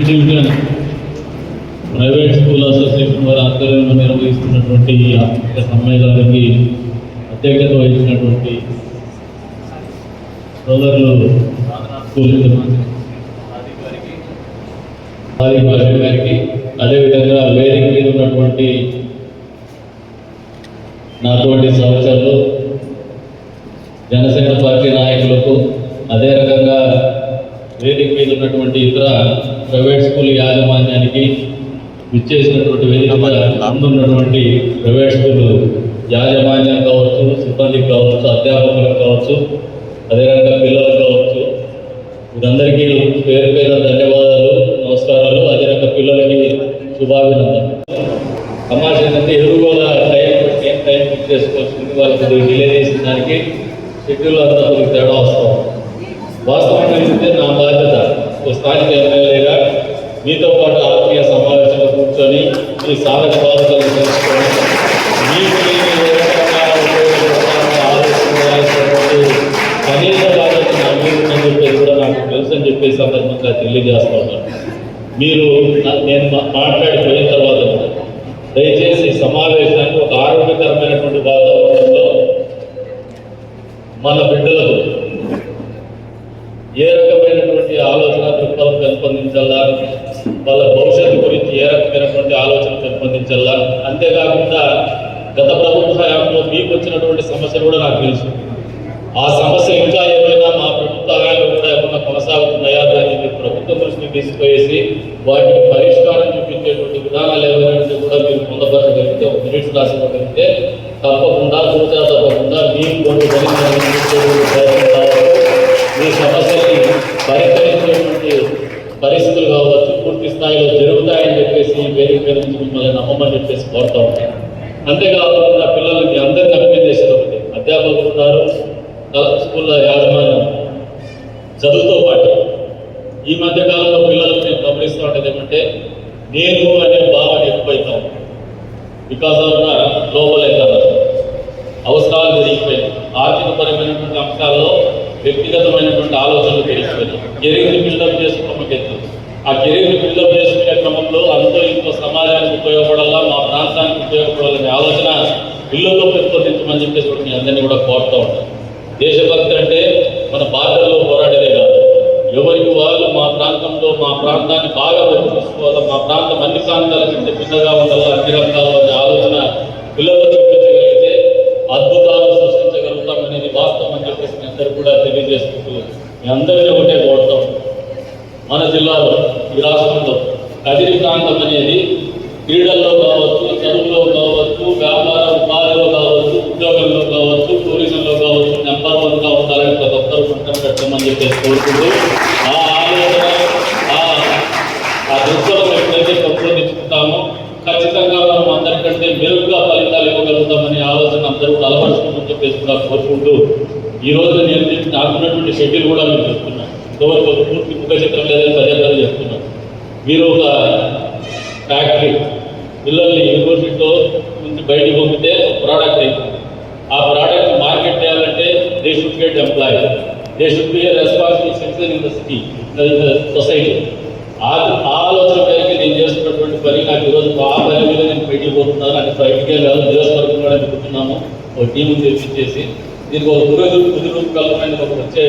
Division private school association వారి ఆధ్వర్యంలో నిర్వహిస్తున్నటువంటి ఈ ఆర్థిక సమ్మేళనానికి అధ్యక్షత వహించినటువంటి సోదరులు గారికి అదేవిధంగా వేదిక మీద ఉన్నటువంటి నాటువంటి సహచరులు ఇచ్చేసినటువంటి వేదిక అందున్నటువంటి ప్రవేశకులు యాజమాన్యం కావచ్చు సిబ్బందికి కావచ్చు అధ్యాపకులకు కావచ్చు అదేవిధంగా పిల్లలకు కావచ్చు. వీరందరికీ పేరు పేరు ధన్యవాదాలు నమస్కారాలు. అదేవిధంగా పిల్లలకి శుభాభినందనలు. తమాష ఏంటంటే ఎదురుగోల టైం ఏం టైం ఫిక్స్ చేసుకోవచ్చు వాళ్ళకి డిలే చేసిన దానికి షెడ్యూల్ అంతా కొద్దిగా తేడా వస్తాం వాస్తవంగా నా బాధ్యత. ఒక స్థానిక ఎమ్మెల్యేగా మీతో పాటు ఆత్మీయ సమావేశంలో కూర్చొని మీ సాధక బాధలను తెలుసుకొని మీకు కనీస బాధ్యత నా చెప్పేసి కూడా నాకు తెలుసు అని చెప్పే సందర్భంగా తెలియజేస్తా ఉన్నాను. మీరు నేను మాట్లాడిపోయిన తర్వాత దయచేసి సమావేశానికి ఒక ఆరోగ్యకరమైనటువంటి వాతావరణంలో మన బిడ్డలకు ఏ రకమైనటువంటి ఆలోచన దృక్పథం పెంపొందించాలా? వాళ్ళ భవిష్యత్తు గురించి ఏ రకమైనటువంటి ఆలోచన పెంపొందించాలా? అంతేకాకుండా గత ప్రభుత్వ హయాంలో మీకు వచ్చినటువంటి సమస్యలు కూడా నాకు తెలుసు. ఆ సమస్య ఇంకా ఏమైనా మా ప్రభుత్వ హయాంలో కూడా ఏమైనా కొనసాగుతున్నాయా? దాన్ని మీరు ప్రభుత్వ దృష్టిని తీసుకువేసి వాటికి పరిష్కారం చూపించేటువంటి విధానాలు ఏమైనా కూడా మీరు పొందపరచగలిగితే ఒక మినిట్స్ రాసివ్వగలిగితే తప్పకుండా సూచన తప్పకుండా మీకు కొన్ని మీ సమస్యని పరిష్కరించేటువంటి పరిస్థితులు కావచ్చు. పూర్తి స్థాయిలో జరుగుతాయని చెప్పేసి ఈ వేదిక నుంచి మిమ్మల్ని నమ్మమని చెప్పేసి కోరుతా ఉంటాను అంతేకాకుండా పిల్లలకి అందరికీ అభివృద్ధి చేసేది ఒకటి. అధ్యాపకులు ఉన్నారు కల- స్కూళ్ళ యాజమాన్యం చదువుతో పాటు ఈ మధ్య కాలంలో పిల్లలకు నేను గమనిస్తూ ఉండేది ఏమంటే నేను అనే భావన ఎక్కువైతా because of the global economy అవసరాలు పెరిగిపోయినాయి ఆర్థికపరమైనటువంటి అంశాల్లో వ్యక్తిగతమైనటువంటి ఆలోచనలు పెరిగిపోయినాయి కెరీర్ని బిల్డప్ చేసుకోవడం ఎత్తుంది ఆ కెరీర్ని బిల్డప్ చేసుకునే క్రమంలో అంతో ఇంకో సమాజానికి ఉపయోగపడాలా? మా ప్రాంతానికి ఉపయోగపడాలనే ఆలోచన ఇళ్ళలో పెంపొందించమని చెప్పేసి కూడా మీ అందరినీ కూడా కోరుతూ ఉంటాను దేశభక్తి అంటే మన బార్డర్లో పోరాడేదే కాదు. ఎవరికి వాళ్ళు మా ప్రాంతంలో మా ప్రాంతాన్ని బాగా చూసుకోవాలి మా ప్రాంతం అన్ని ప్రాంతాల కంటే భిన్నగా ఉండాలా అన్ని రంగాల్లో ఆలోచన అనేది క్రీడల్లో కావచ్చు చదువులో కావచ్చు వ్యాపార ఉపాధిలో కావచ్చు ఉద్యోగంలో కావచ్చు టూరిజంలో కావచ్చు నెంబర్ వన్గా ఉండాలని ప్రతి ఒక్కరు పట్టం పెట్టమని చెప్పేసి కోరుకుంటూ ఆ ఆలోచన ఆ ఆ దృక్పథం ఎప్పుడైతే పెంపొందించుకుంటామో ఖచ్చితంగా మనం అందరికంటే మెరుగ్గా ఫలితాలు ఇవ్వగలుగుతామని ఆలోచన అందరూ కూడా అలవరుచుకోమని చెప్పేసి కూడా కోరుకుంటూ ఈ రోజు నేను మీకు నాకున్నటువంటి షెడ్యూల్ కూడా మీకు చెప్తున్నాను. ఇంతవరకు పూర్తి ముఖ చిత్రం లేదని పదే పదే చెప్తున్నాను మీరు ఒక ఫ్యాక్టరీ పిల్లల్ని యూనివర్సిటీలో నుంచి బయటకు పంపితే ప్రోడక్ట్ అవుతుంది ఆ ప్రోడక్ట్ మార్కెట్ చేయాలంటే they should get employ they should be responsible citizen in the city society ఆ ఆలోచన మేరకు నేను చేస్తున్నటువంటి పని నాకు ఈరోజు ఆ పని మీద నేను బయటికి పోతున్నాను. అంటే బయటికే కాదు నియోజకవర్గం కూడా అనుకుంటున్నాము ఒక టీము తెప్పించేసి దీనికి ఒక కుదురు కుదురు రూపకల్పమైన ఒక వచ్చే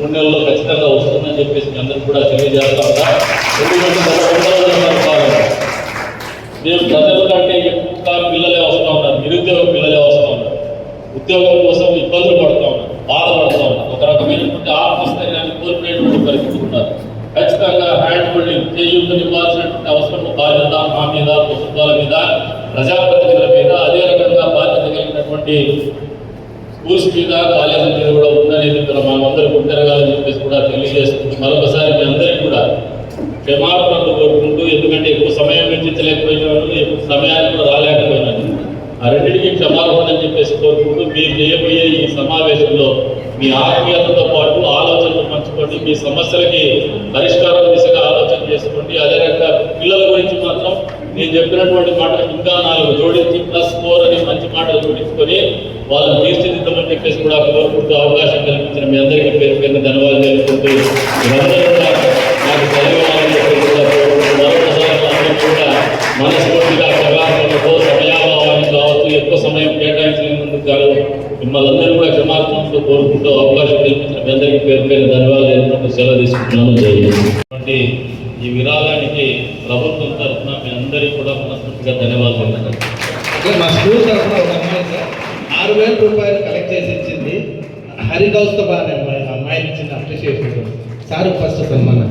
రెండు నెలల్లో ఖచ్చితంగా వస్తుందని చెప్పేసి మీ అందరికీ కూడా తెలియజేస్తా ఉంటా ఎందుకంటే గత మేము ప్రజల కంటే ఎక్కువగా పిల్లలే వస్తూ ఉన్నారు నిరుద్యోగ పిల్లలే వస్తూ ఉన్నారు. ఉద్యోగం కోసం ఇబ్బందులు పడుతూ ఉన్నారు బాధపడుతూ ఉన్నారు. ఒక రకమైనటువంటి ఆత్మస్థైర్యాన్ని కోల్పోయేటువంటి పరిస్థితి ఉన్నారు. ఖచ్చితంగా హ్యాండ్ హోల్డింగ్ చేయూతని ఇవ్వాల్సినటువంటి అవసరం బాధ్యత మా మీద ప్రభుత్వాల మీద ప్రజాప్రతినిధుల మీద అదే రకంగా బాధ్యత కలిగినటువంటి స్కూల్స్ మీద కాలేజీల మీద కూడా ఉందనేది ఇక్కడ మనం అందరూ గుర్తిరగాలని చెప్పేసి కూడా తెలియజేస్తుంది మరొకసారి మీ అందరికీ కూడా క్షమాపణ సమయం సమయానికి రాలేకపోయినాడు. రాలేకపోయినాను ఆ రెండింటికి క్షమాపణ అని చెప్పేసి కోరుకుంటూ మీరు చేయబోయే ఈ సమావేశంలో మీ ఆత్మీయతతో పాటు ఆలోచనలు పంచుకోండి. మీ సమస్యలకి పరిష్కారం దిశగా ఆలోచన చేసుకోండి. అదే రకంగా పిల్లల గురించి మాత్రం నేను చెప్పినటువంటి మాటలు ఇంకా నాలుగు జోడించి ప్లస్ ఫోర్ అని మంచి మాటలు జోడించుకొని వాళ్ళని తీర్చిదిద్దమని చెప్పేసి కూడా కోరుకుంటూ అవకాశం కల్పించిన మీ అందరికీ పేరు పేరు ధన్యవాదాలు తెలుపుకుంటూ నాకు లేకుండా మనస్ఫూర్తిగా సభాసభతో సమయాభావానికి కావచ్చు ఎక్కువ సమయం కేటాయించినందుకు కాదు మిమ్మల్ని అందరూ కూడా క్షమార్పణతో కోరుకుంటూ అవకాశం కల్పించిన మీ అందరికీ పేరు పేరు ధన్యవాదాలు సెలవు తీసుకున్నాను జరిగింది ఈ విరాళానికి ప్రభుత్వం తరఫున మీ అందరికీ కూడా మనస్ఫూర్తిగా ధన్యవాదాలు మా స్కూల్ తరఫున ఒక అమ్మాయి ఆరు వేల రూపాయలు కలెక్ట్ చేసి ఇచ్చింది. హరికౌస్తభ అనే అమ్మాయి అమ్మాయిని ఇచ్చిన అప్రిషియేషన్. సార్ ఫస్ట్ సన్మానం.